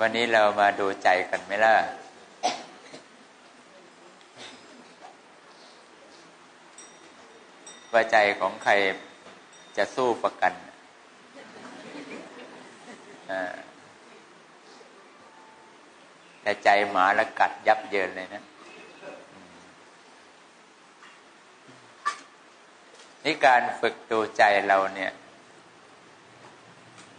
วันนี้เรามาดูใจกันไหมล่ะ ว่าใจของใครจะสู้ประกันแต่ใจหมาละกัดยับเยินเลยนะ นี่การฝึกดูใจเราเนี่ย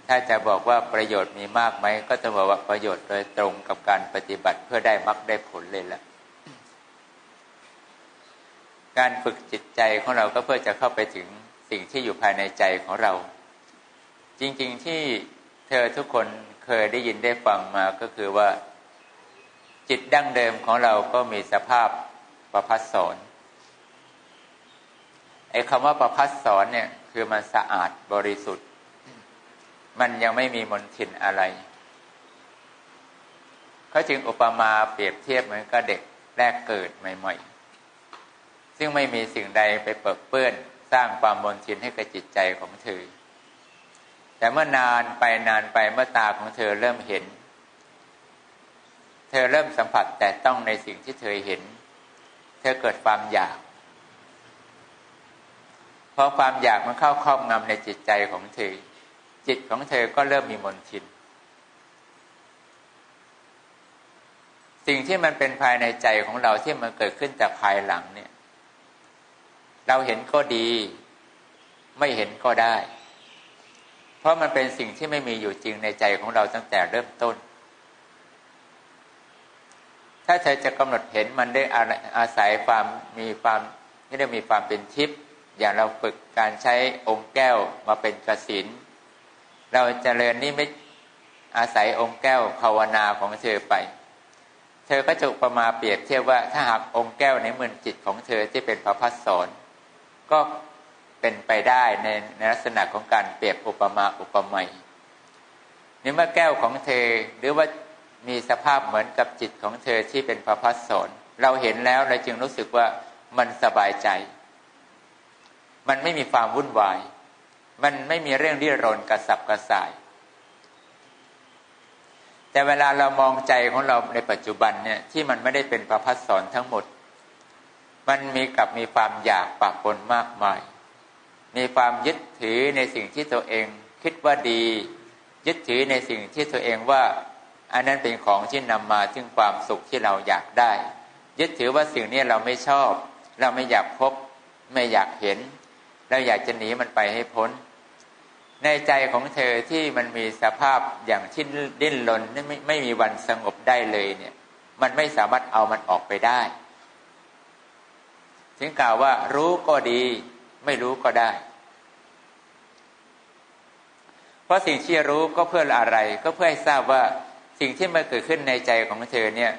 ถ้าจะบอกว่าประโยชน์มีมากไหม ก็จะบอกว่าประโยชน์โดยตรงกับการปฏิบัติเพื่อได้มรรคได้ผลเลยละการฝึกจิตใจของเราก็เพื่อจะเข้าไปถึงสิ่งที่อยู่ภายในใจของเรา จริง ๆ ที่เธอทุกคนเคยได้ยินได้ฟังมาก็คือว่า จิตดั้งเดิมของเราก็มีสภาพประพัสสอนไอ้คำว่าประพัสสอนเนี่ย คือมันสะอาดบริสุทธิ์ มันยังไม่มีมนทินอะไร เขาจึงอุปมาเปรียบเทียบเหมือนกับเด็กแรกเกิดใหม่ ๆ ซึ่งไม่มีสิ่งใดไปเปิดเปื้อนสร้างความมนทินให้กับจิตใจของเธอ แต่เมื่อนานไปนานไปเมื่อตาของเธอเริ่มเห็น เธอเริ่มสัมผัสแต่ต้องในสิ่งที่เธอเห็น เธอเกิดความอยากเพราะความอยากมันเข้าครอบงำในจิตใจของเธอ จิตของเธอก็เริ่มมีมนทิน สิ่งที่มันเป็นภายในใจของเราที่มันเกิดขึ้นจากภายหลังเนี่ย เราเห็นก็ดี ไม่เห็นก็ได้ เพราะมันเป็นสิ่งที่ไม่มีอยู่จริงในใจของเราตั้งแต่เริ่มต้น ถ้าเธอจะกำหนดเห็นมันได้อาศัยความมีความที่ได้มีความเป็นทิพย์อย่างเราฝึกการใช้องค์แก้วมาเป็นกสิน เราจเจริญนิมิตอาศัยองค์แก้วภาวนาของเธอไป เธอก็จะประมาเปรียบเทียบว่าถ้าหากองค์แก้วในมือจิตของเธอที่เป็นพระพัสสอนก็เป็นไปได้ในในลักษณะของการเปรียบอุปมาอุปไมยนี่เมื่อแก้วของเธอหรือว่ามีสภาพเหมือนกับจิตของเธอที่เป็นพระพัสสอนเราเห็นแล้วเราจึงรู้สึกว่ามันสบายใจ มันไม่มีความวุ่นวาย มันไม่มีเรื่องที่รนกระสับกระส่าย แต่เวลาเรามองใจของเราในปัจจุบันเนี่ยที่มันไม่ได้เป็นประพัสสอนทั้งหมด มันมีกับมีความอยากปะปนมากมาย มีความยึดถือในสิ่งที่ตัวเองคิดว่าดี ยึดถือในสิ่งที่ตัวเองว่า อันนั้นเป็นของที่นำมาถึงความสุขที่เราอยากได้ ยึดถือว่าสิ่งนี้เราไม่ชอบ เราไม่อยากพบ ไม่อยากเห็น เราอยากจะหนีมันไปให้พ้น ในใจของเธอที่มันมีสภาพอย่างที่ดิ้นรนไม่ไม่มีวันสงบได้เลยเนี่ย มันไม่สามารถเอามันออกไปได้ ถึงกล่าวว่ารู้ก็ดี ไม่รู้ก็ได้ เพราะสิ่งที่รู้ก็เพื่ออะไรก็เพื่อให้ทราบว่าสิ่งที่มันเกิดขึ้นในใจของเธอเนี่ย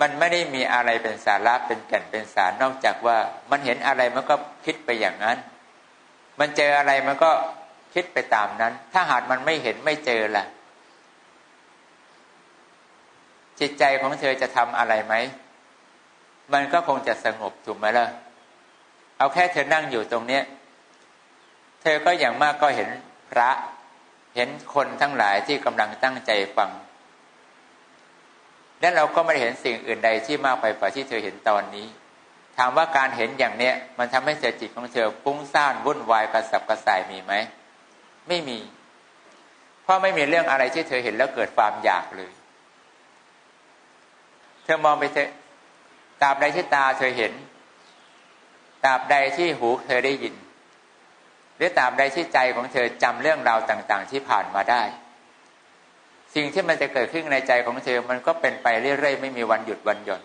มันไม่ได้มีอะไรเป็นสาระเป็นแก่นเป็นสารนอกจากว่า มันเห็นอะไรมันก็คิดไปอย่างนั้น มันเจออะไรมันก็ คิดไปตามนั้น ถ้าหากมันไม่เห็นไม่เจอล่ะ จิตใจของเธอจะทำอะไรไหม มันก็คงจะสงบถูกไหมล่ะ เอาแค่เธอนั่งอยู่ตรงนี้เธอก็อย่างมากก็เห็นพระ เห็นคนทั้งหลายที่กำลังตั้งใจฟังและเราก็ไม่เห็นสิ่งอื่นใดที่มากไปกว่าที่เธอเห็นตอนนี้ ถามว่าการเห็นอย่างเนี้ยมันทำให้เธอจิตของเธอฟุ้งซ่านวุ่นวายกระสับกระส่ายมีไหม ไม่มี เพราะไม่มีเรื่องอะไรที่เธอเห็นแล้วเกิดความอยากเลย เธอมองไปเถอะตราบใดที่ตาเธอเห็นตราบใดที่หูเธอได้ยิน หรือตราบใดที่ใจของเธอจำเรื่องราวต่างๆ ที่ผ่านมาได้ สิ่งที่มันจะเกิดขึ้นในใจของเธอมันก็เป็นไปเรื่อยๆ ไม่มีวันหยุดวันหย่อน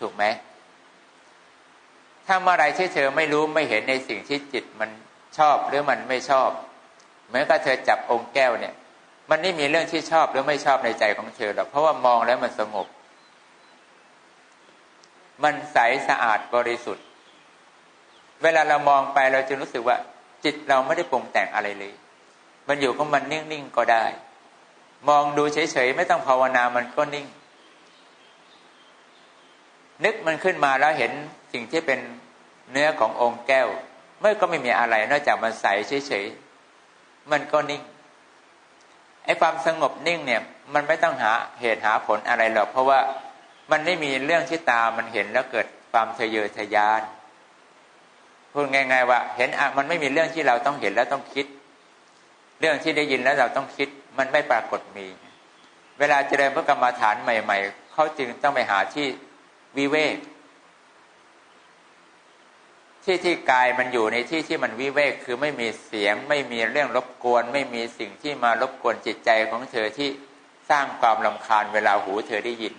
ถูกไหมถ้าเมื่อไรที่เธอไม่รู้ไม่เห็นในสิ่งที่จิตมันชอบหรือมันไม่ชอบ เหมือนกับเธอจับองค์แก้วเนี่ย มันไม่มีเรื่องที่ชอบหรือไม่ชอบในใจของเธอหรอกเพราะว่ามองแล้วมันสงบ มันใสสะอาดบริสุทธิ์ เวลาเรามองไปเราจะรู้สึกว่า จิตเราไม่ได้ปรุงแต่งอะไรเลย มันอยู่ก็มันนิ่งๆก็ได้ มองดูเฉยๆไม่ต้องภาวนามันก็นิ่ง นึกมันขึ้นมาแล้วเห็นสิ่งที่เป็นเนื้อขององค์แก้วเมื่อก็ไม่มีอะไรนอกจากมันใสเฉยๆ มันก็นิ่งไอ้ความสงบนิ่งเนี่ย มันไม่ต้องหาเหตุหาผลอะไรหรอก เพราะว่ามันไม่มีเรื่องที่ตามันเห็นแล้วเกิดความทะเยอทะยานพูดง่ายๆว่า เห็นอะมันไม่มีเรื่องที่เราต้องเห็นแล้วต้องคิด เรื่องที่ได้ยินแล้วเราต้องคิด มันไม่ปรากฏมี เวลาเจริญพระกรรมฐานใหม่ ๆเขาจึงต้องไปหาที่วิเวก ที่ที่กายมันอยู่ในที่ที่มันวิเวกคือไม่มีเสียง ไม่มีเรื่องรบกวน ไม่มีสิ่งที่มารบกวนจิตใจของเธอที่สร้างความลำคาญเวลาหูเธอได้ยิน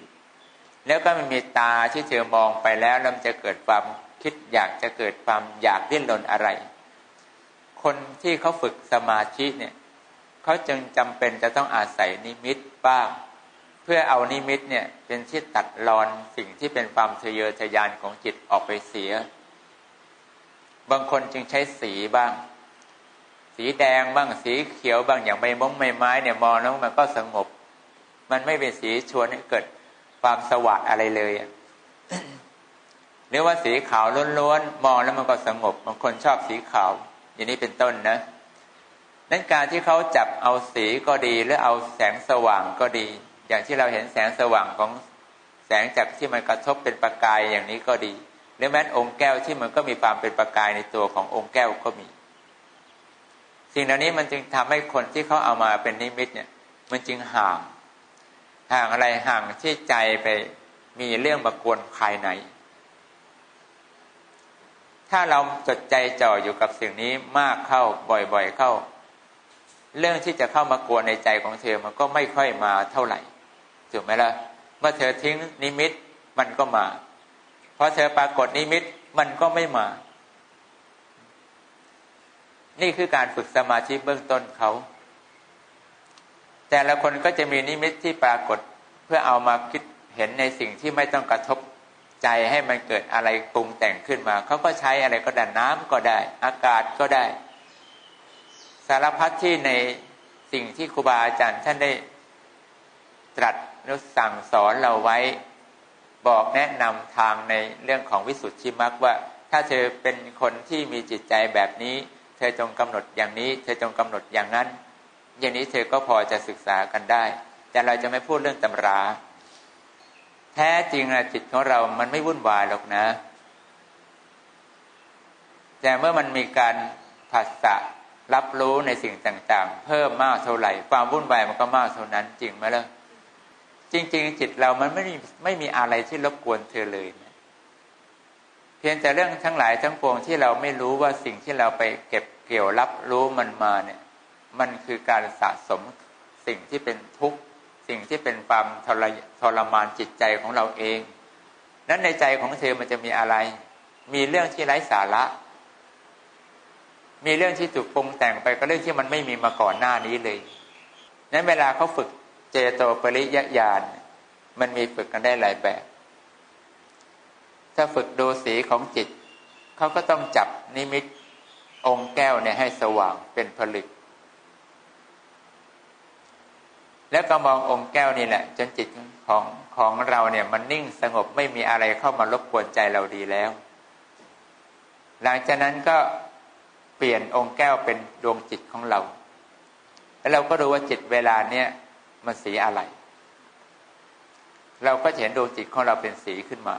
แล้วก็มันมีตาที่เธอมองไปแล้วแล้วจะเกิดความคิดอยากจะเกิดความอยากดิ้นรนอะไร คนที่เขาฝึกสมาธิเนี่ยเขาจึงจำเป็นจะต้องอาศัยนิมิตบ้าง เพื่อเอานิมิตเนี่ยเป็นที่ตัดรอนสิ่งที่เป็นความทะเยอทะยานของจิตออกไปเสีย บางคนจึงใช้สีบ้าง สีแดงบ้างสีเขียวบ้างอย่างใบมงใบไม้เนี่ยมองแล้วมันก็สงบ มันไม่เป็นสีชวนให้เกิดความสว่างอะไรเลยหรือว่าสีขาวล้วนๆมองแล้วมันก็สงบบางคนชอบสีขาว อย่างนี้เป็นต้นนะนั้นการที่เขาจับเอาสีก็ดีหรือเอาแสงสว่างก็ดี อย่างที่เราเห็นแสงสว่างของแสงจากที่มันกระทบเป็นประกายอย่างนี้ก็ดี รือแม้องค์แก้วที่มันก็มีความเป็นประกายในตัวขององค์แก้วก็มี สิ่งเหล่านี้มันจึงทำให้คนที่เขาเอามาเป็นนิมิตเนี่ย มันจึงห่าง ห่างอะไรห่างที่ใจไปมีเรื่องมากวนภายใน ถ้าเราจดใจจ่ออยู่กับสิ่งนี้มากเข้าบ่อยๆเข้า เรื่องที่จะเข้ามากวนในใจของเธอมันก็ไม่ค่อยมาเท่าไหร่ถูกไหมล่ะเมื่อเธอทิ้งนิมิตมันก็มา อเธอปรากฏนิมิตมันก็ไม่มา นี่คือการฝึกสมาธิเบื้องต้นเขา แต่ละคนก็จะมีนิมิตที่ปรากฏเพื่อเอามาคิดเห็นในสิ่งที่ไม่ต้องกระทบใจให้มันเกิดอะไรปรุงแต่งขึ้นมา เขาก็ใช้อะไรก็ได้น้ำก็ได้ อากาศก็ได้ สารพัดที่ในสิ่งที่ครูบาอาจารย์ท่านได้ตรัสหรือสั่งสอนเราไว้ บอกแนะนำทางในเรื่องของวิสุทธิมรรคว่า ถ้าเธอเป็นคนที่มีจิตใจแบบนี้ เธอจงกำหนดอย่างนี้ เธอจงกำหนดอย่างนั้น อย่างนี้เธอก็พอจะศึกษากันได้ แต่เราจะไม่พูดเรื่องตำรา แท้จริงนะจิตของเรามันไม่วุ่นวายหรอกนะ แต่เมื่อมันมีการผัสสะรับรู้ในสิ่งต่าง ๆ เพิ่มมากเท่าไหร่ ความวุ่นวายมันก็มากเท่านั้นจริงไหมล่ะ จริง ๆ จิตเรามันไม่มีไม่มีอะไรที่รบกวนเธอเลยนะเพียงแต่เรื่องทั้งหลายทั้งปวงที่เราไม่รู้ว่าสิ่งที่เราไปเก็บเกี่ยวรับรู้มันมาเนี่ย มันคือการสะสมสิ่งที่เป็นทุกข์ สิ่งที่เป็นความทรทรมานจิตใจของเราเอง นั้นในใจของเธอมันจะมีอะไร มีเรื่องที่ไร้สาระ มีเรื่องที่ถูกปรุงแต่งไปก็เรื่องที่มันไม่มีมาก่อนหน้านี้เลยนั้นเวลาเขาฝึก เจโตปริยญาณมันมีฝึกกันได้หลายแบบ ถ้าฝึกดูสีของจิต เขาก็ต้องจับนิมิตองค์แก้วเนี่ยให้สว่างเป็นผลึก แล้วก็มององค์แก้วนี่แหละ จนจิตของของเราเนี่ย มันนิ่งสงบไม่มีอะไรเข้ามารบกวนใจเราดีแล้ว หลังจากนั้นก็เปลี่ยนองค์แก้วเป็นดวงจิตของเรา แล้วเราก็ดูว่าจิตเวลาเนี้ย มันสีอะไร เราก็เห็นดวงจิตของเราเป็นสีขึ้นมา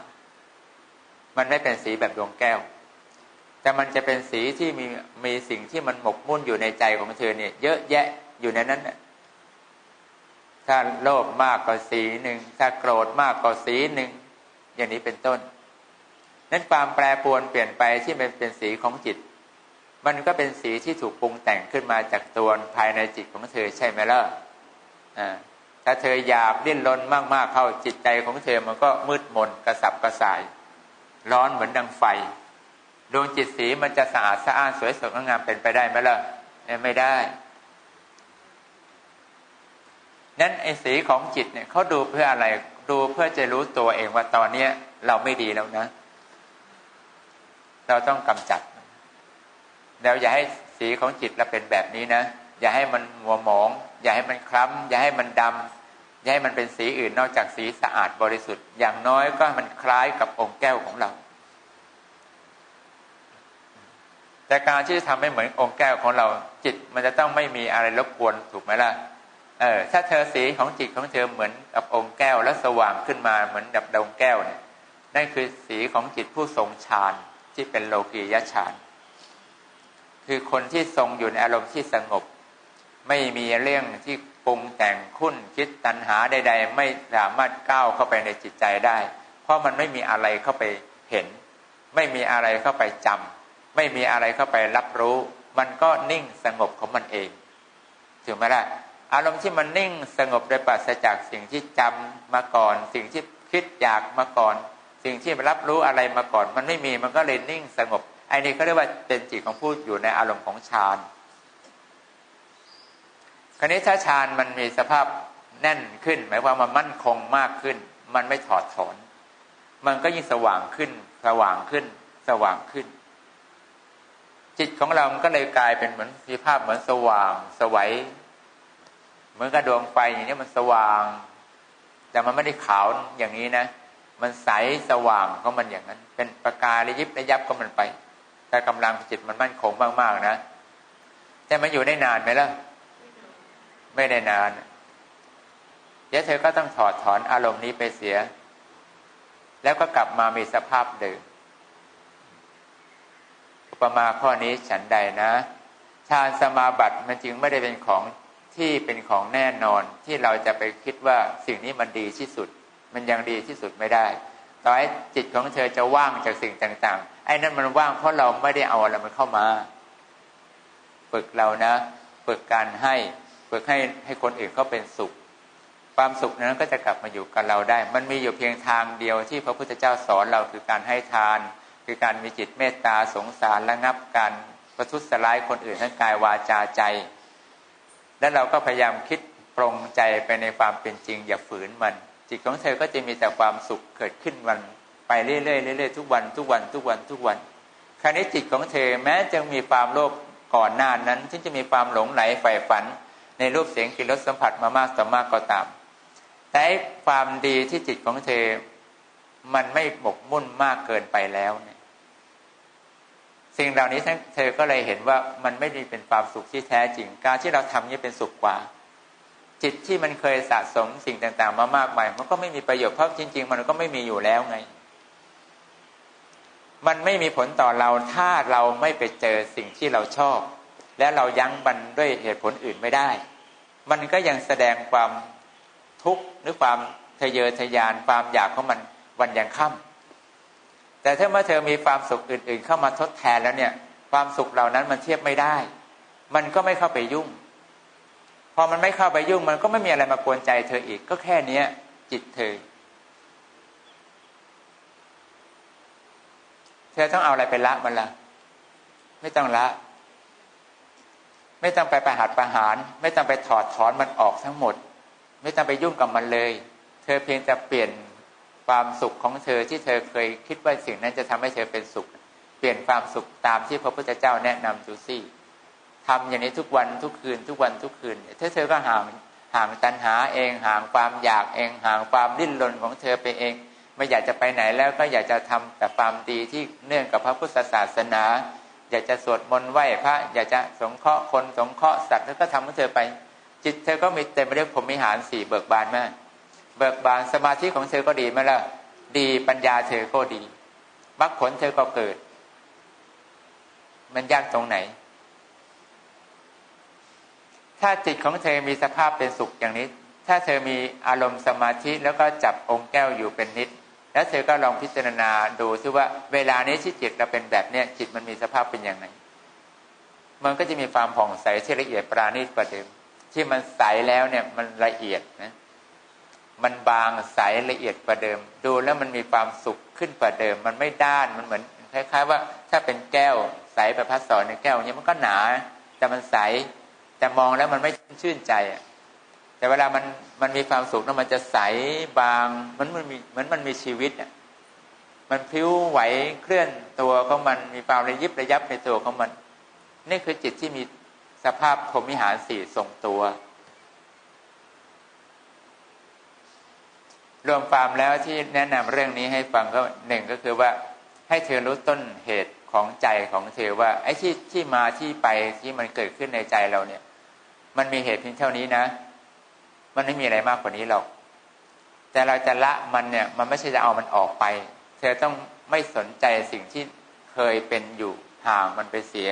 มันไม่เป็นสีแบบดวงแก้ว แต่มันจะเป็นสีที่มีมีสิ่งที่มันหมกมุ่นอยู่ในใจของเธอเนี่ย เยอะแยะอยู่ในนั้นถ้าโลภมากก็สีหนึ่ง ถ้าโกรธมากก็สีหนึ่ง อย่างนี้เป็นต้น นั้นความแปรปรวนเปลี่ยนไปที่มันเป็นสีของจิต มันก็เป็นสีที่ถูกปรุงแต่งขึ้นมาจากตัวภายในจิตของเธอใช่ไหมล่ะ ถ้าเธออยากดิ้นรนมากๆเข้าจิตใจของเธอมันก็มืดมนกระสับกระส่าย ร้อนเหมือนดังไฟดวงจิตสีมันจะสะอาดสะอ้านสวยสดงามเป็นไปได้ไหมล่ะไม่ได้ นั้นไอ้สีของจิตเนี่ยเขาดูเพื่ออะไร ดูเพื่อจะรู้ตัวเองว่าตอนเนี้ยเราไม่ดีแล้วนะ เราต้องกำจัด แล้วอย่าให้สีของจิตเราเป็นแบบนี้นะ อย่าให้มันหัวหมอง อย่าให้มันคล้ำ อย่าให้มันดำอย่าให้มันเป็นสีอื่นนอกจากสีสะอาดบริสุทธิ์ อย่างน้อยก็มันคล้ายกับองค์แก้วของเรา แต่การที่จะทำให้เหมือนองค์แก้วของเรา จิตมันจะต้องไม่มีอะไรรบกวนถูกไหมล่ะเออถ้าเธอสีของจิตของเธอเหมือนกับองค์แก้วแล้วสว่างขึ้นมาเหมือนดับดวงแก้วเนี่ยนั่นคือสีของจิตผู้ทรงฌานที่เป็นโลกียฌานคือคนที่ทรงอยู่ในอารมณ์ที่สงบ ไม่มีเรื่องที่ปรุงแต่งคุ้นคิดตัณหาใด ๆ ไม่สามารถก้าวเข้าไปในจิตใจได้ เพราะมันไม่มีอะไรเข้าไปเห็น ไม่มีอะไรเข้าไปจำไม่มีอะไรเข้าไปรับรู้ มันก็นิ่งสงบของมันเองถูกไหมล่ะอารมณ์ที่มันนิ่งสงบโดยปราศจากสิ่งที่จำมาก่อน สิ่งที่คิดอยากมาก่อน สิ่งที่รับรู้อะไรมาก่อน มันไม่มีมันก็เลยนิ่งสงบไอ้นี่เขาเรียกว่าเป็นจิตของผู้อยู่ในอารมณ์ของฌาน ราวนี้ถ้าฌานมันมีสภาพแน่นขึ้น หมายความมันมั่นคงมากขึ้น มันไม่ถอดถอนมันก็ยิ่งสว่างขึ้น สว่างขึ้น สว่างขึ้น จิตของเราก็เลยกลายเป็นเหมือนมีภาพเหมือนสว่าง สวัยเหมือนกับดวงไฟอย่างนี้มันสว่าง แต่มันไม่ได้ขาวอย่างนี้นะมันใสสว่างของมันอย่างนั้น เป็นประกายระยิบระยับก็มันไป แต่กำลังจิตมันมั่นคงมากๆนะแต่มันอยู่ได้นานไหมล่ะ ไม่ได้นานเดี๋ยวเธอก็ต้องถอดถอนอารมณ์นี้ไปเสีย แล้วก็กลับมามีสภาพเดิมอุปมาข้อนี้ฉันใดนะฌานสมาบัติมันจึงไม่ได้เป็นของที่เป็นของแน่นอนที่เราจะไปคิดว่าสิ่งนี้มันดีที่สุด มันยังดีที่สุดไม่ได้ต่อให้จิตของเธอจะว่างจากสิ่งต่าง ๆ ไอ้นั่นมันว่างเพราะเราไม่ได้เอาอะไรมันเข้ามา ฝึกเรานะ ฝึกการให้ ฝึกให้ให้คนอื่นเขาเป็นสุข ความสุขนั้นก็จะกลับมาอยู่กับเราได้ มันมีอยู่เพียงทางเดียวที่พระพุทธเจ้าสอนเราคือการให้ทาน คือการมีจิตเมตตาสงสารระงับการประทุษร้ายคนอื่นทั้งกายวาจาใจ แล้วเราก็พยายามคิดปรงใจไปในความเป็นจริง อย่าฝืนมัน จิตของเธอก็จะมีแต่ความสุขเกิดขึ้นวันไปเรื่อยๆเรื่อยๆทุกวันทุกวันทุกวันทุกวันคราวนี้จิตของเธอแม้จะมีความโลภก่อนหน้านั้นที่จะมีความหลงไหลใฝ่ฝัน ในรูปเสียงกลิ่นรสสัมผัสมามากต่อมากก็ตาม แต่ความดีที่จิตของเธอ มันไม่บกมุ่นมากเกินไปแล้วเนี่ยสิ่งเหล่านี้เธอก็เลยเห็นว่ามันไม่ได้เป็นความสุขที่แท้จริง การที่เราทำนี่เป็นสุขกว่า จิตที่มันเคยสะสมสิ่งต่างๆ มามากมายมันก็ไม่มีประโยชน์เพราะจริง ๆ มันก็ไม่มีอยู่แล้วไง มันไม่มีผลต่อเราถ้าเราไม่ไปเจอสิ่งที่เราชอบ และเรายั้งมันด้วยเหตุผลอื่นไม่ได้ มันก็ยังแสดงความทุกข์หรือความทะเยอทะยานความอยากของมันวันยังค่ำแต่ถ้าเมื่อเธอมีความสุขอื่น ๆ เข้ามาทดแทนแล้วเนี่ย ความสุขเหล่านั้นมันเทียบไม่ได้ มันก็ไม่เข้าไปยุ่ง พอมันไม่เข้าไปยุ่ง มันก็ไม่มีอะไรมากวนใจเธออีกก็แค่เนี้ย จิตเธอ เธอต้องเอาอะไรไปละมันละไม่ต้องละ ไม่ต้องไปประหัดประหาร ไม่ต้องไปถอดถอนมันออกทั้งหมด ไม่ต้องไปยุ่งกับมันเลย เธอเพียงแต่เปลี่ยนความสุขของเธอที่เธอเคยคิดว่าสิ่งนั้นจะทำให้เธอเป็นสุข เปลี่ยนความสุขตามที่พระพุทธเจ้าแนะนำดูสิทำอย่างนี้ทุกวันทุกคืนทุกวันทุกคืนถ้าเธอก็ห่างห่างตัณหาเองห่างความอยากเองห่างความดิ้นรนของเธอไปเอง ไม่อยากจะไปไหนแล้วก็อยากจะทำแต่ความดีที่เนื่องกับพระพุทธศาสนา อยากจะสวดมนต์ไหว้พระ อยากจะสงเคราะห์คนสงเคราะห์สัตว์แล้วก็ทำให้เธอไป จิตเธอก็มีเต็มไปด้วยพรหมิหารสี่เบิกบานมากเบิกบานสมาธิของเธอก็ดีไหมล่ะดีปัญญาเธอก็ดีมรรคผลเธอก็เกิด มันยากตรงไหน ถ้าจิตของเธอมีสภาพเป็นสุขอย่างนี้ ถ้าเธอมีอารมณ์สมาธิแล้วก็จับองค์แก้วอยู่เป็นนิด แล้วเธอก็ลองพิจารณาดูซิว่าเวลานี้ที่จิตเราเป็นแบบเนี้ยจิตมันมีสภาพเป็นอย่างไรมันก็จะมีความผ่องใสที่ละเอียดปราณีตกว่าเดิมที่มันใสแล้วเนี่ยมันละเอียดนะมันบางใสละเอียดกว่าเดิม ดูแล้วมันมีความสุขขึ้นกว่าเดิม มันไม่ด้านมันเหมือนคล้ายๆ ว่าถ้าเป็นแก้วใสแบบพัดสอนในแก้วเนี้มันก็หนา แต่มันใสแต่มองแล้วมันไม่ชื่นใจอะ แต่เวลามันมันมีความสุขแล้วมันจะใสบางมันมันมีเหมือนมันมีชีวิตอะมันพิ้วไหวเคลื่อนตัวของมันมีความระยิบระยับในตัวของมัน นี่คือจิตที่มีสภาพพรมิหารสี่ทรงตัว รวมความแล้วที่แนะนำเรื่องนี้ให้ฟังก็หนึ่งก็คือว่าให้เธอรู้ต้นเหตุของใจของเธอว่าไอ้ที่ที่มาที่ไปที่มันเกิดขึ้นในใจเราเนี่ย มันมีเหตุเพียงเท่านี้นะ มันไม่มีอะไรมากกว่านี้หรอก แต่เราจะละมันเนี่ย มันไม่ใช่จะเอามันออกไป เธอต้องไม่สนใจสิ่งที่เคยเป็นอยู่ห่างมันไปเสีย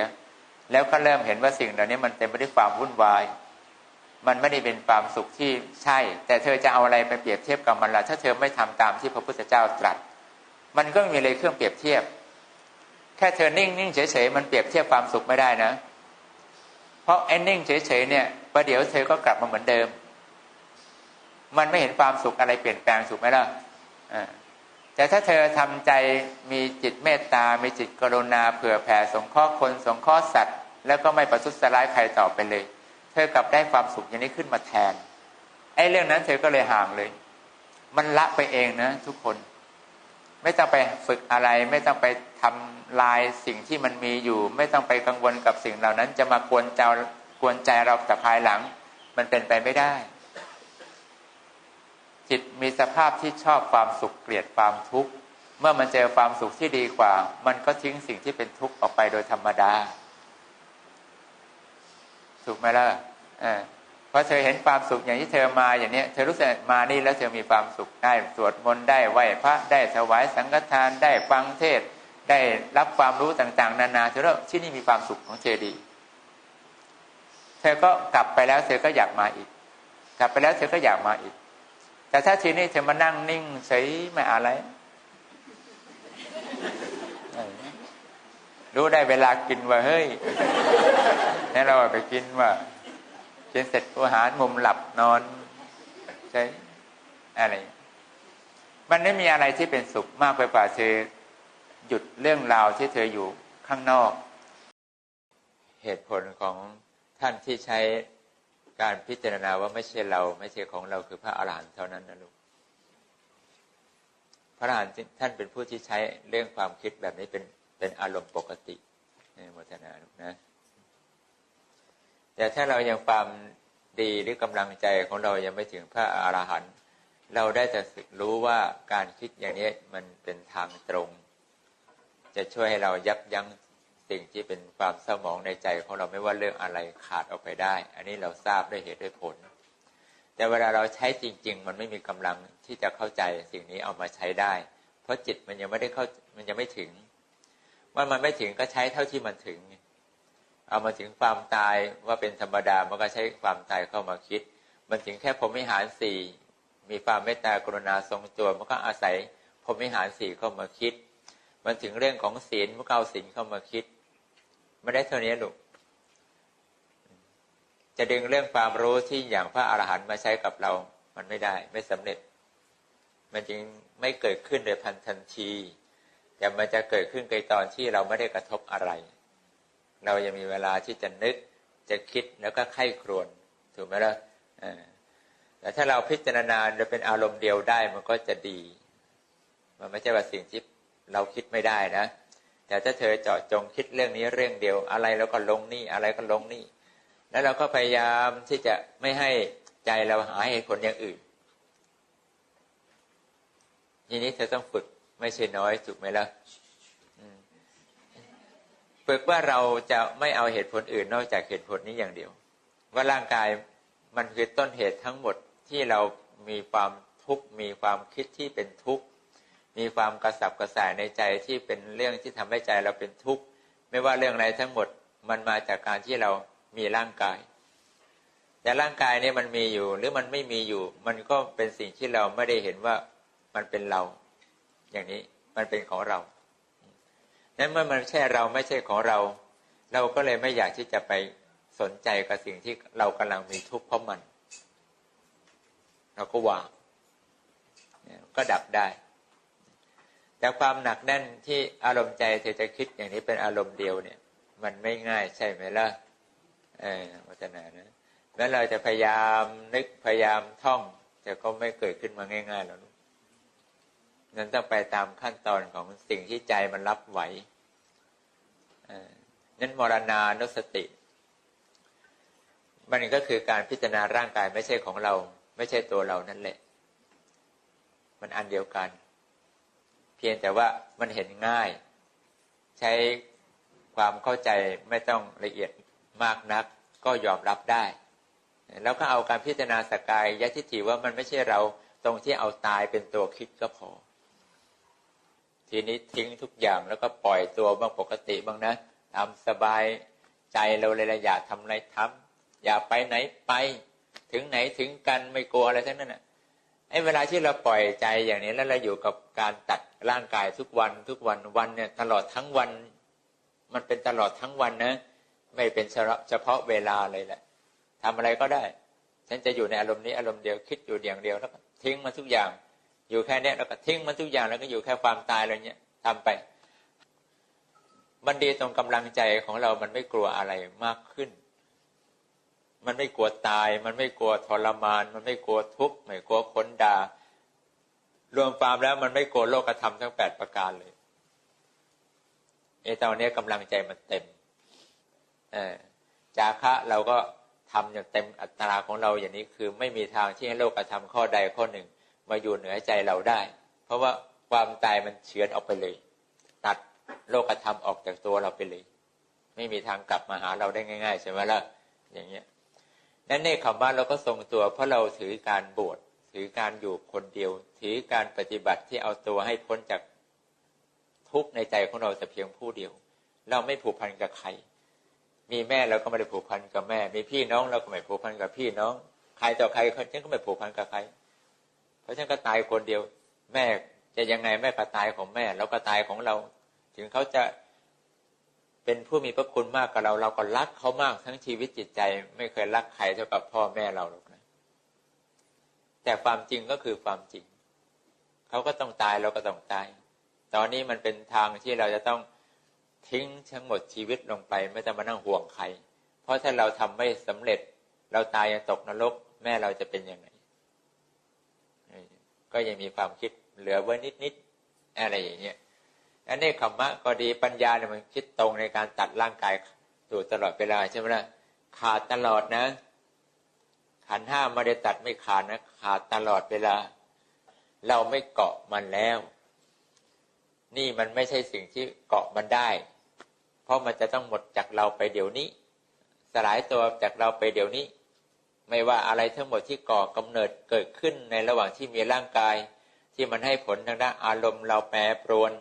แล้วก็เริ่มเห็นว่าสิ่งเหล่านี้มันเต็มไปด้วยความวุ่นวาย มันไม่ได้เป็นความสุขที่ใช่ แต่เธอจะเอาอะไรไปเปรียบเทียบกับมันล่ะถ้าเธอไม่ทำตามที่พระพุทธเจ้าตรัส มันก็ไม่มีอะไรเครื่องเปรียบเทียบ แค่เธอนิ่งนิ่งเฉยๆมันเปรียบเทียบความสุขไม่ได้นะ เพราะไอ้นิ่งเฉยๆเนี่ยประเดี๋ยวเธอก็กลับมาเหมือนเดิม มันไม่เห็นความสุขอะไรเปลี่ยนแปลงสุขไหมล่ะแต่ถ้าเธอทำใจมีจิตเมตตา มีจิตกรุณา เผื่อแผ่สงเคราะห์คน สงเคราะห์สัตว์ แล้วก็ไม่ประทุษร้ายใครต่อไปเลย เธอกลับได้ความสุขอย่างนี้ขึ้นมาแทน ไอ้เรื่องนั้นเธอก็เลยห่างเลย มันละไปเองนะทุกคน ไม่ต้องไปฝึกอะไร ไม่ต้องไปทำลายสิ่งที่มันมีอยู่ ไม่ต้องไปกังวลกับสิ่งเหล่านั้น จะมากวนใจกวนใจเราแต่ภายหลัง มันเป็นไปไม่ได้ จิตมีสภาพที่ชอบความสุขเกลียดความทุกข์เมื่อมันเจอความสุขที่ดีกว่า มันก็ทิ้งสิ่งที่เป็นทุกข์ออกไปโดยธรรมดาสุขไหมล่ะเพราะเธอเห็นความสุขอย่างที่เธอมาอย่างนี้เธอรู้สึกมานี่แล้วเธอมีความสุขได้สวดมนต์ได้ไหว้พระได้ถวายสังฆทานได้ฟังเทศ ได้รับความรู้ต่างๆ นานาเธอแล้ที่นี่มีความสุขของเธอดีเธอก็กลับไปแล้วเธอก็อยากมาอีก กลับไปแล้วเธอก็อยากมาอีก แต่ถ้าทีนี้เธอมานั่งนิ่งเฉยไม่อะไรรู้ได้เวลากินว่าเฮ้ยนี่เราไปกินว่ากินเสร็จอาหารมุมหลับนอนใช่อะไร มันไม่มีอะไรที่เป็นสุขมากไปกว่าเธอหยุดเรื่องราวที่เธออยู่ข้างนอก เหตุผลของท่านที่ใช้ การพิจารณาว่าไม่ใช่เราไม่ใช่ของเราคือพระอาหารหันต์เท่านั้นนะลูกพระอาหารหันต์ท่านเป็นผู้ที่ใช้เรื่องความคิดแบบนี้เป็นเป็นอารมณ์ปกติในมทนาลูกนะ แต่ถ้าเรายังความดีหรือกำลังใจของเรายังไม่ถึงพระอาหารหันต์เราได้จะสึกรู้ว่าการคิดอย่างนี้มันเป็นทางตรง จะช่วยให้เรายับยั้ง สิ่งที่เป็นความเศร้าหมองในใจของเราไม่ว่าเรื่องอะไรขาดออกไปได้ อันนี้เราทราบด้วยเหตุด้วยผล แต่เวลาเราใช้จริง ๆ มันไม่มีกำลังที่จะเข้าใจสิ่งนี้เอามาใช้ได้ เพราะจิตมันยังไม่ได้เข้ามันยังไม่ถึงว่ามันไม่ถึงก็ใช้เท่าที่มันถึง เอามาถึงความตายว่าเป็นธรรมดามันก็ใช้ความตายเข้ามาคิด มันถึงแค่ผมวิหารสี่มีความเมตตากรุณาทรงตัวมันก็อาศัยผมวิหารสี่เข้ามาคิด มันถึงเรื่องของศีลมันก็เอาศีลเข้ามาคิด ไม่ได้เท่านี้ลูกจะดึงเรื่องความรู้ที่อย่างพระอาหารหันต์มาใช้กับเรา มันไม่ได้ไม่สำเร็จ มันจึงไม่เกิดขึ้นโดยพันทันที แต่มันจะเกิดขึ้นในตอนที่เราไม่ได้กระทบอะไร เรายังมีเวลาที่จะนึกจะคิดแล้วก็ไข้ครวนถูกไหมล่ะแต่ถ้าเราพิจารณาโดยเป็นอารมณ์เดียวได้มันก็จะดี มันไม่ใช่ว่าสิ่งที่เราคิดไม่ได้นะ แต่ถ้าเธอเจาะจงคิดเรื่องนี้เรื่องเดียว อะไรแล้วก็ลงนี่อะไรก็ลงนี่ แล้วเราก็พยายามที่จะไม่ให้ใจเราหาเหตุผลอย่างอื่นทีนี้เธอต้องฝึกไม่ใช่น้อยถูกไหมล่ะฝึกว่าเราจะไม่เอาเหตุผลอื่นนอกจากเหตุผลนี้อย่างเดียว ว่าร่างกายมันคือต้นเหตุทั้งหมดที่เรามีความทุกข์มีความคิดที่เป็นทุกข์ มีความกระสับกระส่ายในใจที่เป็นเรื่องที่ทำให้ใจเราเป็นทุกข์ไม่ว่าเรื่องอะไรทั้งหมดมันมาจากการที่เรามีร่างกาย แต่ร่างกายนี่มันมีอยู่ หรือมันไม่มีอยู่ มันก็เป็นสิ่งที่เราไม่ได้เห็นว่ามันเป็นเรา อย่างนี้มันเป็นของเรานั้นเมื่อมันไม่ใช่เราไม่ใช่ของเรา เราก็เลยไม่อยากที่จะไปสนใจกับสิ่งที่เรากำลังมีทุกข์เพราะมัน เราก็วางก็ดับได้ แต่ความหนักแน่นที่อารมณ์ใจเธอจะคิดอย่างนี้เป็นอารมณ์เดียวเนี่ย มันไม่ง่ายใช่ไหมล่ะเออวัฒนานะแล้วเราจะพยายามนึกพยายามท่อง แต่ก็ไม่เกิดขึ้นมาง่ายๆหรอกนั้นต้องไปตามขั้นตอนของสิ่งที่ใจมันรับไหวนั้นมรณานุสติ มันก็คือการพิจารณาร่างกายไม่ใช่ของเรา ไม่ใช่ตัวเรานั่นแหละ มันอันเดียวกัน เพียงแต่ว่ามันเห็นง่าย ใช้ความเข้าใจไม่ต้องละเอียดมากนัก ก็ยอมรับได้ แล้วก็เอาการพิจารณาสกายยะทิฏฐิว่ามันไม่ใช่เราตรงที่เอาตายเป็นตัวคิดก็พอ ทีนี้ทิ้งทุกอย่างแล้วก็ปล่อยตัวบ้างปกติบ้างนะทำสบายใจเราเลยละอย่าทำอะไรทำอย่าไปไหนไป ถึงไหนถึงกันไม่กลัวอะไรทั้งนั้นอะ ไอ้เวลาที่เราปล่อยใจอย่างนี้แล้วเราอยู่กับการตัดร่างกายทุกวันทุกวันวันเนี่ยตลอดทั้งวัน มันเป็นตลอดทั้งวันนะไม่เป็นเฉพาะเวลาเลยแหละทำอะไรก็ได้ ฉันจะอยู่ในอารมณ์นี้อารมณ์เดียวคิดอยู่อย่างเดียวแล้วก็ทิ้งมาทุกอย่าง อยู่แค่นี้แล้วก็ทิ้งมันทุกอย่างแล้วก็อยู่แค่ความตายอะไรเงี้ยทำไปมันดีตรงกำลังใจของเรามันไม่กลัวอะไรมากขึ้น มันไม่กลัวตาย มันไม่กลัวทรมาน มันไม่กลัวทุกข์ไม่กลัวคนด่ารวมความแล้วมันไม่กลัวโลกธรรมทั้งแปดประการเลยไอ้ตอนนี้กำลังใจมันเต็มเออจาคะเราก็ทำอย่างเต็มอัตราของเราอย่างนี้คือไม่มีทางที่ให้โลกธรรมข้อใดข้อหนึ่ง มาอยู่เหนือใจเราได้ เพราะว่าความตายมันเฉือนออกไปเลย ตัดโลกธรรมออกจากตัวเราไปเลย ไม่มีทางกลับมาหาเราได้ง่าย ๆ ใช่ไหมล่ะอย่างเงี้ย นั่นเนคขมาเราก็ทรงตัวเพราะเราถือการบวชถือการอยู่คนเดียว ถือการปฏิบัติที่เอาตัวให้พ้นจากทุกข์ในใจของเราแต่เพียงผู้เดียว เราไม่ผูกพันกับใคร มีแม่เราก็ไม่ได้ผูกพันกับแม่ มีพี่น้องเราก็ไม่ผูกพันกับพี่น้อง ใครต่อใครฉันก็ไม่ผูกพันกับใคร เพราะฉันก็ตายคนเดียว แม่จะยังไงแม่ก็ตายของแม่เราก็ตายของเรา ถึงเขาจะ เป็นผู้มีพระคุณมากกับเรา เราก็รักเขามากทั้งชีวิตจิตใจ ไม่เคยรักใครเท่ากับพ่อแม่เราหรอกนะแต่ความจริงก็คือความจริง เขาก็ต้องตายเราก็ต้องตาย ตอนนี้มันเป็นทางที่เราจะต้องทิ้งทั้งหมดชีวิตลงไป ไม่ต้องมานั่งห่วงใคร เพราะถ้าเราทำไม่สำเร็จ เราตายยังตกนรก แม่เราจะเป็นยังไงก็ยังมีความคิดเหลือไว้นิดๆอะไรอย่างเงี้ย อันนี้ขมมะก็ดีปัญญาเนี่ยมันคิดตรงในการตัดร่างกายอยู่ตลอดเวลาใช่ไหมล่ะขาดตลอดนะ ขันห้าไม่ได้ตัดไม่ขาดนะขาดตลอดเวลา เราไม่เกาะมันแล้ว นี่มันไม่ใช่สิ่งที่เกาะมันได้ เพราะมันจะต้องหมดจากเราไปเดี๋ยวนี้ สลายตัวจากเราไปเดี๋ยวนี้ ไม่ว่าอะไรทั้งหมดที่ก่อกำเนิดเกิดขึ้นในระหว่างที่มีร่างกาย ที่มันให้ผลทางด้านอารมณ์เราแปรปรวน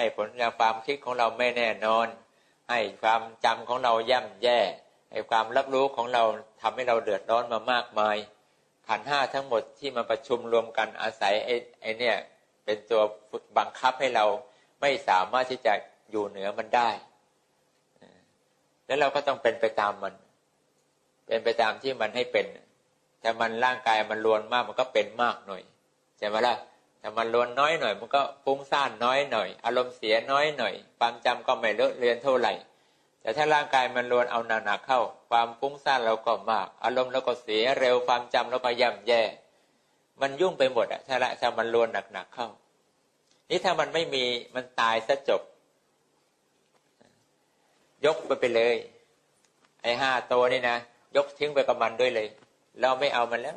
ให้ผลทางความคิดของเราไม่แน่นอน ให้ความจำของเราย่ำแย่ให้ความรับรู้ของเราทำให้เราเดือดร้อนมามากมาย ขันห้าทั้งหมดที่มาประชุมรวมกันอาศัยไอ้ไอ้เนี่ยเป็นตัวบังคับให้เราไม่สามารถที่จะอยู่เหนือมันได้ แล้วเราก็ต้องเป็นไปตามมัน เป็นไปตามที่มันให้เป็นถ้ามันร่างกายมันลวนมากมันก็เป็นมากหน่อยใช่ไหมล่ะ ถ้ามันลวนน้อยหน่อย มันก็ฟุ้งซ่านน้อยหน่อย อารมณ์เสียน้อยหน่อย ความจำก็ไม่เลอะเลือนเท่าไหร่ แต่ถ้าร่างกายมันลวนเอาหนักๆเข้า ความฟุ้งซ่านเราก็มาก อารมณ์เราก็เสียเร็วความจำเราก็ย่ำแย่ มันยุ่งไปหมดอะถ้าละถ้ามันลวนหนักๆเข้า นี่ถ้ามันไม่มีมันตายซะจบ ยกไปไปเลย ไอ้ห้าตัวนี่นะยกทิ้งไปกับมันด้วยเลย เราไม่เอามันแล้ว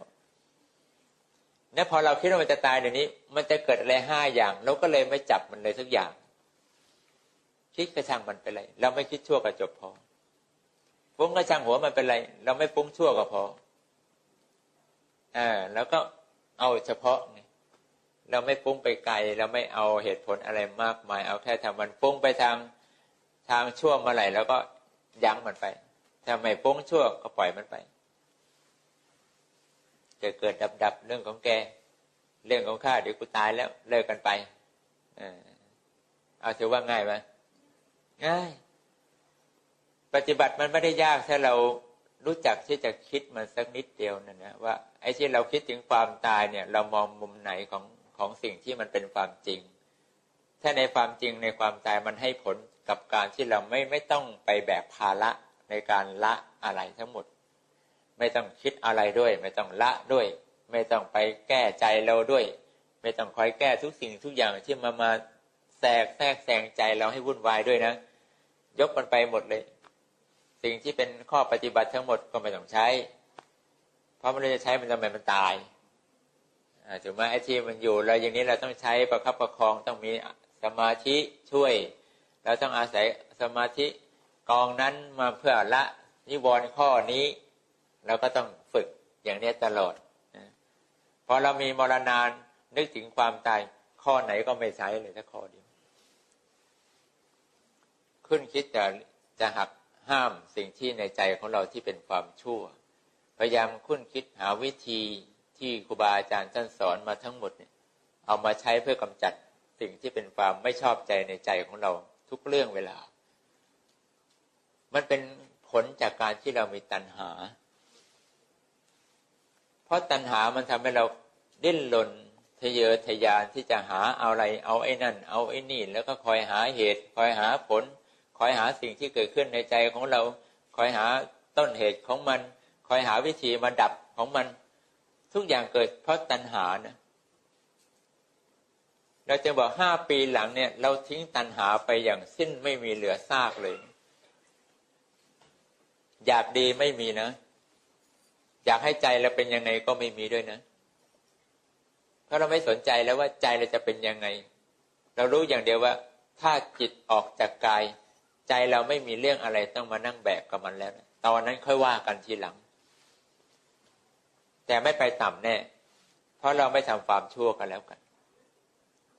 เนี่ยพอเราคิดว่ามันจะตายเดี๋ยวนี้ มันจะเกิดอะไรห้าอย่างเราก็เลยไม่จับมันเลยทุกอย่าง คิดกระชังมันไปเลย เราไม่คิดชั่วก็จบพอฟุ้งกระชังหัวมันเป็นไร เราไม่ฟุ้งชั่วก็พออ่าแล้วก็เอาเฉพาะไงเราไม่ฟุ้งไปไกล เราไม่เอาเหตุผลอะไรมากมาย เอาแค่ทำมันฟุ้งไปทางทางชั่วเมื่อไหร่แล้วก็ยั้งมันไปถ้าไม่พ้งชั่วก็ปล่อยมันไป กิดเกิดดับดับเรื่องของแก เรื่องของข้าเดี๋ยวกูตายแล้วเลิกกันไปเอาถือว่าง่ายไหมง่าย ปฏิบัติมันไม่ได้ยากถ้าเรารู้จักที่จะคิดมันสักนิดเดียวนั่นนะว่าไอ้ที่เราคิดถึงความตายเนี่ย เรามองมุมไหนของของสิ่งที่มันเป็นความจริง ถ้าในความจริงในความตายมันให้ผลกับการที่เราไม่ไม่ต้องไปแบกภาระในการละอะไรทั้งหมด ไม่ต้องคิดอะไรด้วย ไม่ต้องละด้วย ไม่ต้องไปแก้ใจเราด้วย ไม่ต้องคอยแก้ทุกสิ่งทุกอย่างที่มามาแทรกแทรกแซงใจเราให้วุ่นวายด้วยนะ ยกมันไปหมดเลย สิ่งที่เป็นข้อปฏิบัติทั้งหมดก็ไม่ต้องใช้ เพราะมันจะใช้มันทำไมมันตายถึงแม้ไอ้ที่มันอยู่เราอย่างนี้เราต้องใช้ประคับประคองต้องมีสมาธิช่วย เราต้องอาศัยสมาธิกองนั้นมาเพื่อละนิวรณ์ข้อนี้ เราก็ต้องฝึกอย่างนี้ตลอดนะพอเรามีมรณานนึกถึงความตายข้อไหนก็ไม่ใช้เลยถ้าข้อเดียว ขึ้นคิดจะจะหักห้ามสิ่งที่ในใจของเราที่เป็นความชั่ว พยายามคุ้นคิดหาวิธีที่ครูบาอาจารย์ท่านสอนมาทั้งหมดเนี่ย เอามาใช้เพื่อกำจัดสิ่งที่เป็นความไม่ชอบใจในใจของเราทุกเรื่องเวลา มันเป็นผลจากการที่เรามีตัณหา ราะตัณหามันทำให้เราดิ้นรนทะเยอทะยานที่จะหาเอาอะไร เอาไอ้นั่น เอาไอ้นี่แล้วก็คอยหาเหตุ คอยหาผล คอยหาสิ่งที่เกิดขึ้นในใจของเรา คอยหาต้นเหตุของมัน คอยหาวิธีมาดับของมัน ทุกอย่างเกิดเพราะตัณหานะเราจะบอกห้าปีหลังเนี่ย เราทิ้งตัณหาไปอย่างสิ้นไม่มีเหลือซากเลย อยากดีไม่มีนะ อยากให้ใจเราเป็นยังไงก็ไม่มีด้วยนะ เพราะเราไม่สนใจแล้วว่าใจเราจะเป็นยังไง เรารู้อย่างเดียวว่า ถ้าจิตออกจากกาย ใจเราไม่มีเรื่องอะไรต้องมานั่งแบกกับมันแล้วนะตอนนั้นค่อยว่ากันทีหลัง แต่ไม่ไปต่ำแน่ เพราะเราไม่ทำความชั่วกันแล้วกัน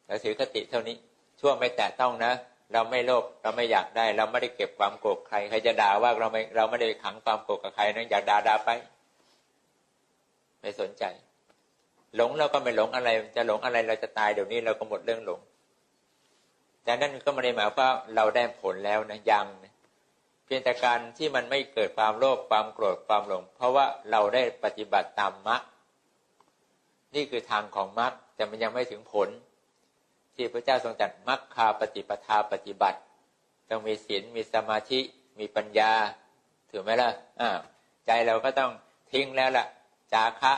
เราถือคติเท่านี้ ชั่วไม่แตะต้องนะ เราไม่โลภเราไม่อยากได้ เราไม่ได้เก็บความโกรธใคร ใครจะด่าว่าเราไม่เราไม่ได้ขังความโกรธกับใครนะอยากด่าด่าไป ไม่สนใจ หลงเราก็ไม่หลงอะไร จะหลงอะไรเราจะตายเดี๋ยวนี้เราก็หมดเรื่องหลงแต่นั่นก็ไม่ได้หมายว่าเราได้ผลแล้วนะยังนะเพียงแต่การที่มันไม่เกิดความโลภความโกรธความหลง เพราะว่าเราได้ปฏิบัติตามมรรคนี่คือทางของมรรคแต่มันยังไม่ถึงผล ที่พระเจ้าทรงจัดมัคคาปฏิปทาปฏิบัติ ต้องมีศีลมีสมาธิมีปัญญาถือไหมล่ะอ่าใจเราก็ต้องทิ้งแล้วล่ะ จาคะ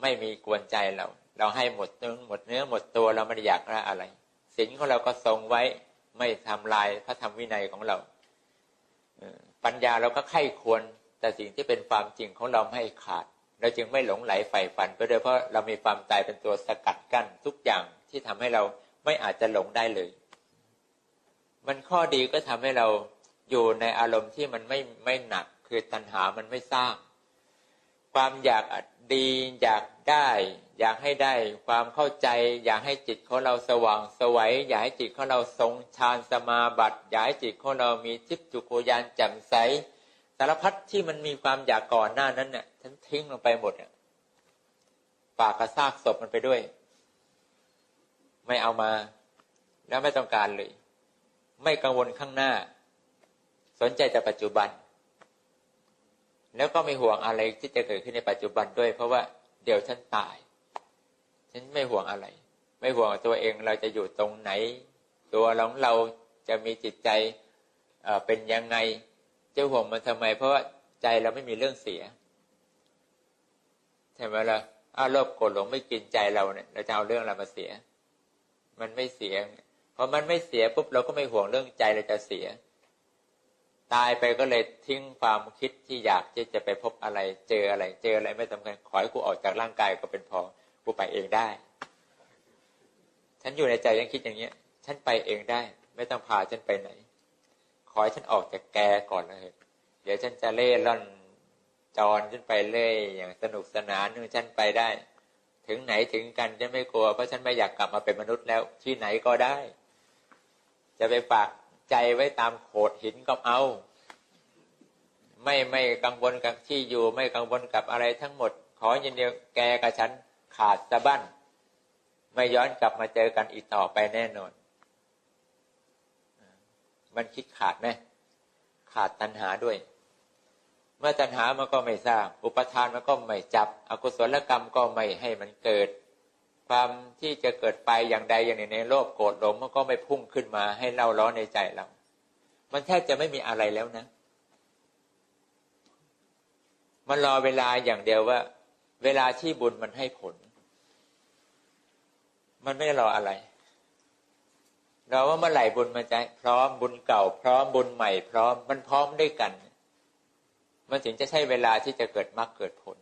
ไม่มีกวนใจเรา เราให้หมดเนื้อหมดเนื้อหมดตัวเราไม่ได้อยากละอะไรศีลของเราก็ทรงไว้ไม่ทำลายพระธรรมวินัยของเราปัญญาเราก็ไข้ควร แต่สิ่งที่เป็นความจริงของเราไม่ขาด เราจึงไม่หลงไหลใฝ่ฝันไปด้วยเพราะเรามีความตายเป็นตัวสกัดกั้นทุกอย่างที่ทำให้เราไม่อาจจะหลงได้เลย มันข้อดีก็ทำให้เราอยู่ในอารมณ์ที่มันไม่ไม่หนัก คือตัณหามันไม่สร้าง ความอยากดีอยากได้ อยากให้ได้ความเข้าใจ อยากให้จิตของเราสว่างสวัยอยากให้จิตของเราทรงฌานสมาบัติ อยากให้จิตของเรามีทิพจุโกยานแจ่มใสสารพัดที่มันมีความอยากก่อนหน้านั้นเนี่ยฉันทิ้งลงไปหมดเนี่ยปากกระซากศพมันไปด้วย ไม่เอามา แล้วไม่ต้องการเลย ไม่กังวลข้างหน้า สนใจแต่ปัจจุบัน แล้วก็ไม่ห่วงอะไรที่จะเกิดขึ้นในปัจจุบันด้วย เพราะว่าเดี๋ยวฉันตาย ฉันไม่ห่วงอะไร ไม่ห่วงตัวเองเราจะอยู่ตรงไหน ตัวเราเราจะมีจิตใจเป็นยังไงจะห่วงมันทำไม เพราะว่าใจเราไม่มีเรื่องเสียใช่ไหมล่ะอ้าวโลภโกรธหลงไม่กินใจเราเนี่ยเราจะเอาเรื่องอะไรมาเสีย มันไม่เสีย เพอมันไม่เสียปุ๊บเราก็ไม่ห่วงเรื่องใจเราจะเสีย ตายไปก็เลยทิ้งความคิดที่อยากที่จะไปพบอะไรเจออะไรเจออะไรไม่สำคัญขอให้กูออกจากร่างกายก็เป็นพอกูไปเองได้ ฉันอยู่ในใจยังคิดอย่างเงี้ย ฉันไปเองได้ ไม่ต้องพาฉันไปไหน ขอให้ฉันออกจากแกก่อนเลยเดี๋ยวฉันจะเล่ร่อนจรฉันไปเล่ยอย่างสนุกสนานนึงฉันไปได้ ถึงไหนถึงกันจะไม่กลัวเพราะฉันไม่อยากกลับมาเป็นมนุษย์แล้ว ที่ไหนก็ได้ จะไปฝาก ใจไว้ตามโขดหินก็เอา ไม่ไม่กังวลกับที่อยู่ ไม่กังวลกับอะไรทั้งหมด ขออย่างเดียวแกกับฉันขาดสะบั้น ไม่ย้อนกลับมาเจอกันอีกต่อไปแน่นอน มันคิดขาดไหมขาดตัณหาด้วย เมื่อตัณหามันก็ไม่สร้าง อุปทานมันก็ไม่จับ อกุศลกรรมก็ไม่ให้มันเกิด ความที่จะเกิดไปอย่างใดอย่างหนึ่งในโลภโกรธหลงมันก็ไม่พุ่งขึ้นมาให้เล่าร้อนในใจเรา มันแทบจะไม่มีอะไรแล้วนะ มันรอเวลาอย่างเดียวว่า เวลาที่บุญมันให้ผล มันไม่ได้รออะไรเราว่าเมื่อไหร่บุญมันจะพร้อมบุญเก่า พร้อมบุญใหม่ พร้อมมันพร้อมด้วยกัน มันถึงจะใช่เวลาที่จะเกิดมรรคเกิดผล